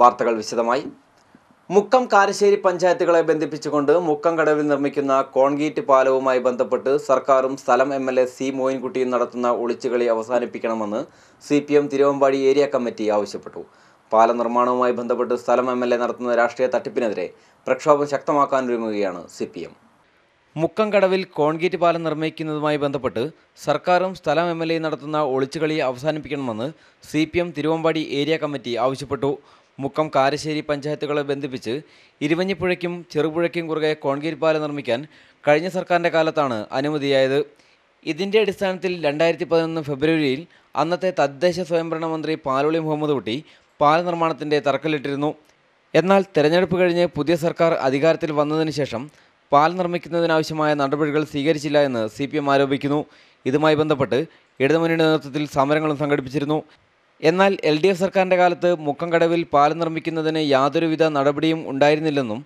വാർത്തകൾ വിശദമായി. മുക്കം കാരശ്ശേരി പഞ്ചായത്തുകളെ ബന്ധിപ്പിച്ചുകൊണ്ട് മുക്കം കടവിൽ നിർമ്മിക്കുന്ന കോൺക്രീറ്റ് പാലവുമായി ബന്ധപ്പെട്ട് സർക്കാരും സ്ഥലം എം എൽ എ സി മോയിൻകുട്ടിയും നടത്തുന്ന ഒളിച്ചുകളി അവസാനിപ്പിക്കണമെന്ന് C P M Thiruvambadi area committee ആവശ്യപ്പെട്ടു. പാല നിർമ്മാണവുമായി ബന്ധപ്പെട്ട് സ്ഥലം എം എൽ എ നടത്തുന്ന രാഷ്ട്രീയ തട്ടിപ്പിനെതിരെ പ്രക്ഷോഭം ശക്തമാക്കാനൊരുങ്ങുകയാണ് സി പി എം. മുക്കം കടവിൽ കോൺക്രീറ്റ് പാലം നിർമ്മിക്കുന്നതുമായി ബന്ധപ്പെട്ട് സർക്കാരും സ്ഥലം എം എൽ എ നടത്തുന്ന ഒളിച്ചുകളി അവസാനിപ്പിക്കണമെന്ന് C P M Thiruvambadi area committee ആവശ്യപ്പെട്ടു. മുക്കം കാരശ്ശേരി പഞ്ചായത്തുകളെ ബന്ധിപ്പിച്ച് ഇരുവഞ്ഞിപ്പുഴയ്ക്കും ചെറുപുഴയ്ക്കും കുറുകെ കോൺക്രീറ്റ് പാലം നിർമ്മിക്കാൻ കഴിഞ്ഞ സർക്കാരിന്റെ കാലത്താണ് അനുമതിയായത്. ഇതിന്റെ അടിസ്ഥാനത്തിൽ രണ്ടായിരത്തി പതിനൊന്ന് ഫെബ്രുവരിയിൽ അന്നത്തെ തദ്ദേശ സ്വയംഭരണ മന്ത്രി പാലോളി മുഹമ്മദ് കുട്ടി പാല നിർമ്മാണത്തിന്റെ തറക്കല്ലിട്ടിരുന്നു. എന്നാൽ തെരഞ്ഞെടുപ്പ് കഴിഞ്ഞ് പുതിയ സർക്കാർ അധികാരത്തിൽ വന്നതിന് ശേഷം പാൽ നിർമ്മിക്കുന്നതിനാവശ്യമായ നടപടികൾ സ്വീകരിച്ചില്ല എന്ന് സി പി എം ആരോപിക്കുന്നു. ഇതുമായി ബന്ധപ്പെട്ട് ഇടതുമുന്നണി നേതൃത്വത്തിൽ സമരങ്ങളും സംഘടിപ്പിച്ചിരുന്നു. എന്നാൽ എൽ ഡി എഫ് സർക്കാരിന്റെ കാലത്ത് മുക്കംകടവിൽ പാലം നിർമ്മിക്കുന്നതിന് യാതൊരുവിധ നടപടിയും ഉണ്ടായിരുന്നില്ലെന്നും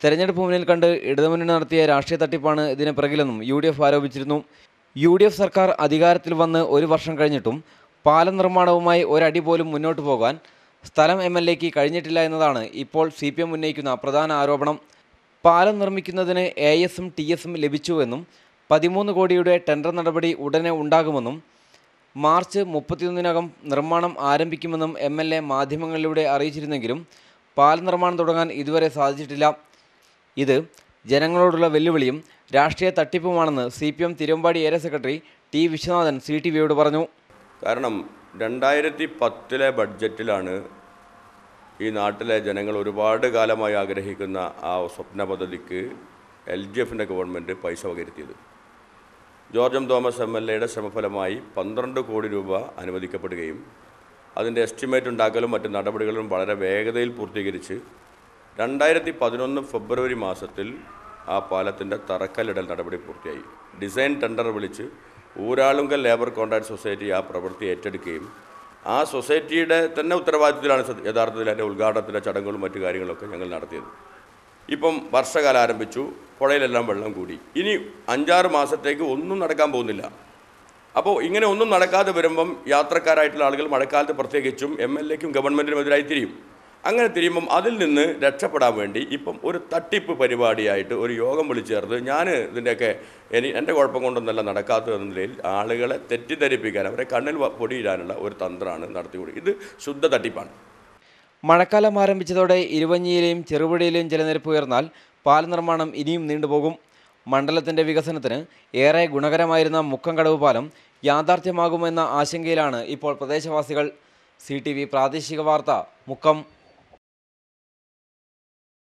തെരഞ്ഞെടുപ്പ് മുന്നിൽ കണ്ട് ഇടതുമുന്നണി നടത്തിയ രാഷ്ട്രീയ തട്ടിപ്പാണ് ഇതിന് പിറകിലെന്നും യു ഡി എഫ് ആരോപിച്ചിരുന്നു. യു ഡി എഫ് സർക്കാർ അധികാരത്തിൽ വന്ന് ഒരു വർഷം കഴിഞ്ഞിട്ടും പാലം നിർമ്മാണവുമായി ഒരടി പോലും മുന്നോട്ട് പോകാൻ സ്ഥലം എം എൽ എക്ക് കഴിഞ്ഞിട്ടില്ല എന്നതാണ് ഇപ്പോൾ സി പി എം ഉന്നയിക്കുന്ന പ്രധാന ആരോപണം. പാലം നിർമ്മിക്കുന്നതിന് എ എസും ടി എസും ലഭിച്ചുവെന്നും പതിമൂന്ന് കോടിയുടെ ടെൻഡർ നടപടി ഉടനെ ഉണ്ടാകുമെന്നും മാർച്ച് മുപ്പത്തിയൊന്നിനകം നിർമ്മാണം ആരംഭിക്കുമെന്നും എം എൽ എ മാധ്യമങ്ങളിലൂടെ അറിയിച്ചിരുന്നെങ്കിലും പാലം നിർമ്മാണം തുടങ്ങാൻ ഇതുവരെ സാധിച്ചിട്ടില്ല. ഇത് ജനങ്ങളോടുള്ള വെല്ലുവിളിയും രാഷ്ട്രീയ തട്ടിപ്പുമാണെന്ന് C P M Thiruvambadi area secretary T Viswanathan C T വിയോട് പറഞ്ഞു. കാരണം രണ്ടായിരത്തി പത്തിലെ ബഡ്ജറ്റിലാണ് ഈ നാട്ടിലെ ജനങ്ങൾ ഒരുപാട് കാലമായി ആഗ്രഹിക്കുന്ന ആ സ്വപ്ന പദ്ധതിക്ക് എൽ ഡി എഫിന്റെ ഗവൺമെന്റ് പൈസ വകരുത്തിയത് ജോർജ് തോമസ് എം എൽ എയുടെ ശ്രമഫലമായി പന്ത്രണ്ട് കോടി രൂപ അനുവദിക്കപ്പെടുകയും അതിന്റെ എസ്റ്റിമേറ്റ് ഉണ്ടാക്കലും മറ്റ് നടപടികളും വളരെ വേഗതയിൽ പൂർത്തീകരിച്ച് രണ്ടായിരത്തി പതിനൊന്ന് ഫെബ്രുവരി മാസത്തിൽ ആ പാലത്തിന്റെ തറക്കല്ലിടൽ നടപടി പൂർത്തിയായി. ഡിസൈൻ ടെൻഡർ വിളിച്ച് ഊരാളുങ്കൽ ലേബർ കോൺട്രാക്ട് സൊസൈറ്റി ആ പ്രവൃത്തി ഏറ്റെടുക്കുകയും ആ സൊസൈറ്റിയുടെ തന്നെ ഉത്തരവാദിത്തത്തിലാണ് യഥാർത്ഥത്തിൽ അതിന്റെ ഉദ്ഘാടനത്തിന്റെ ചടങ്ങുകളും മറ്റു കാര്യങ്ങളൊക്കെ ഞങ്ങൾ നടത്തിയത്. ഇപ്പം വർഷകാലം ആരംഭിച്ചു. പുഴയിലെല്ലാം വെള്ളം കൂടി. ഇനി അഞ്ചാറ് മാസത്തേക്ക് ഒന്നും നടക്കാൻ പോകുന്നില്ല. അപ്പോൾ ഇങ്ങനെ ഒന്നും നടക്കാതെ വരുമ്പം യാത്രക്കാരായിട്ടുള്ള ആളുകൾ മഴക്കാലത്ത് പ്രത്യേകിച്ചും എം എൽ എക്കും ഗവൺമെന്റിനും എതിരായി തിരിയും. അങ്ങനെ തിരിയുമ്പം അതിൽ നിന്ന് രക്ഷപ്പെടാൻ വേണ്ടി ഇപ്പം ഒരു തട്ടിപ്പ് പരിപാടിയായിട്ട് ഒരു യോഗം വിളിച്ചു ചേർത്ത് ഞാൻ ഇതിന്റെയൊക്കെ എനി എന്റെ കുഴപ്പം കൊണ്ടൊന്നല്ല നടക്കാത്തതെന്ന നിലയിൽ ആളുകളെ തെറ്റിദ്ധരിപ്പിക്കാൻ അവരെ കണ്ണിൽ പൊടിയിടാനുള്ള ഒരു തന്ത്രമാണ് നടത്തിക്കൂടി ഇത് ശുദ്ധ തട്ടിപ്പാണ്. മഴക്കാലം ആരംഭിച്ചതോടെ ഇരുവഞ്ഞിയിലെയും ചെറുപുഴയിലെയും ജലനിരപ്പ് ഉയർന്നാൽ പാല നിർമ്മാണം ഇനിയും നീണ്ടുപോകും. മണ്ഡലത്തിന്റെ വികസനത്തിന് ഏറെ ഗുണകരമായിരുന്ന മുക്കംകടവ് പാലം യാഥാർത്ഥ്യമാകുമെന്ന ആശങ്കയിലാണ് ഇപ്പോൾ പ്രദേശവാസികൾ. സി പ്രാദേശിക വാർത്ത മുക്കം.